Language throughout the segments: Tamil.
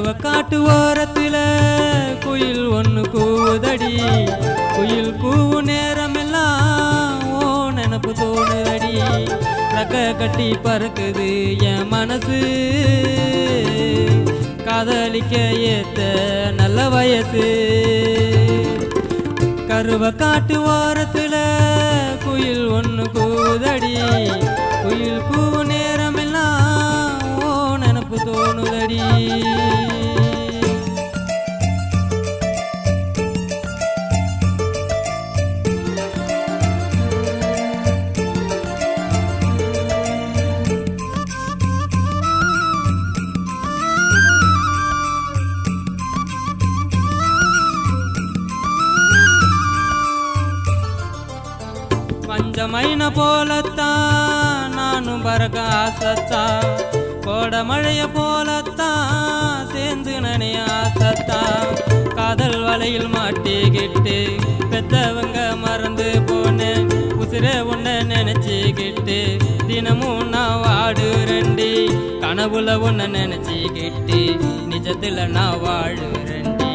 காட்டு ஓரத்தில் குயில் ஒன்று கூவுதடி. குயில் கூவு நேரமெல்லாம் ஓ நினப்பு தோணுதடி. ரக்க கட்டி பறக்குது என் மனசு. காதலிக்க ஏத்த நல்ல வயசு. கருவ காட்டு ஓரத்தில் குயில் ஒன்று கூவுதடி. குயில் கூவு பஞ்சமைன போலத்தான் நானும் பறக்க ஆசத்தா. கோட போலத்தான் சேர்ந்து நனைய ஆசத்தா. காதல் வலையில் மாட்டிக்கிட்டு பெத்தவங்க மறந்து போனேன் உசிரே உன்னை நினைச்சிக்கிட்டு தினமும் நான் வாடுறேன்டி கனவுல உன்னை நினைச்சிக்கிட்டு நிஜத்துல நான் வாழுறேன்டி.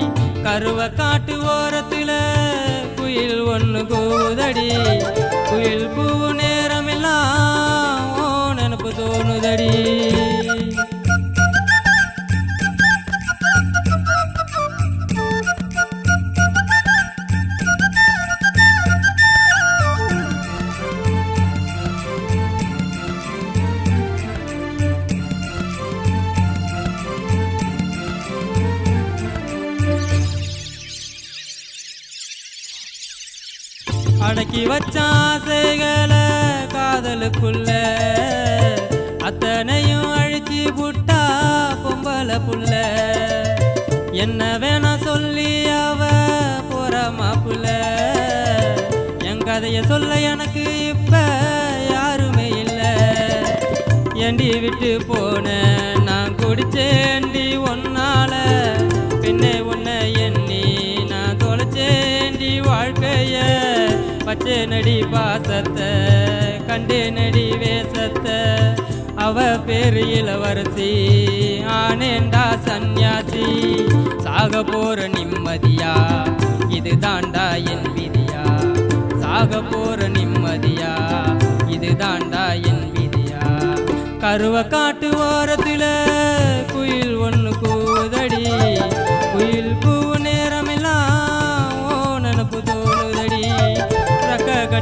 கருவ காட்டு ஓரத்துல குயில் ஒன்று கூதடி குயில் பூ நேரமெல்லாம் ஓ நினப்பு தோணுதடி. அடக்கி வச்ச ஆசைகளை காதலுக்குள்ள அத்தனையும் அழிச்சி புட்டா பொம்பளை புள்ள. என்ன வேணா சொல்லி அவ போற மாப்புல என் கதைய சொல்ல எனக்கு இப்ப யாருமே இல்லை. ஏண்டி விட்டு போன நான் குடிச்சேண்டி ஒன்னால பின்னே உன்னை எண்ணி நான் தொலைச்சேண்டி வாழ்க்கைய. பச்சை நடி பாசத்தை கண்டே நடி வேசத்தை அவ பேரு இளவரசி ஆனேண்டா சந்நியாசி. சாக போற நிம்மதியா? இது தாண்டா என் விதியா? சாக போற நிம்மதியா? இது தாண்டா என் விதியா? கருவ காட்டு ஓரத்துல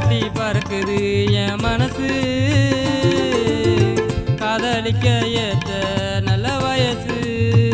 தட்டி பறக்குது என் மனசு. காதலிக்க ஏத்த நல்ல வயசு.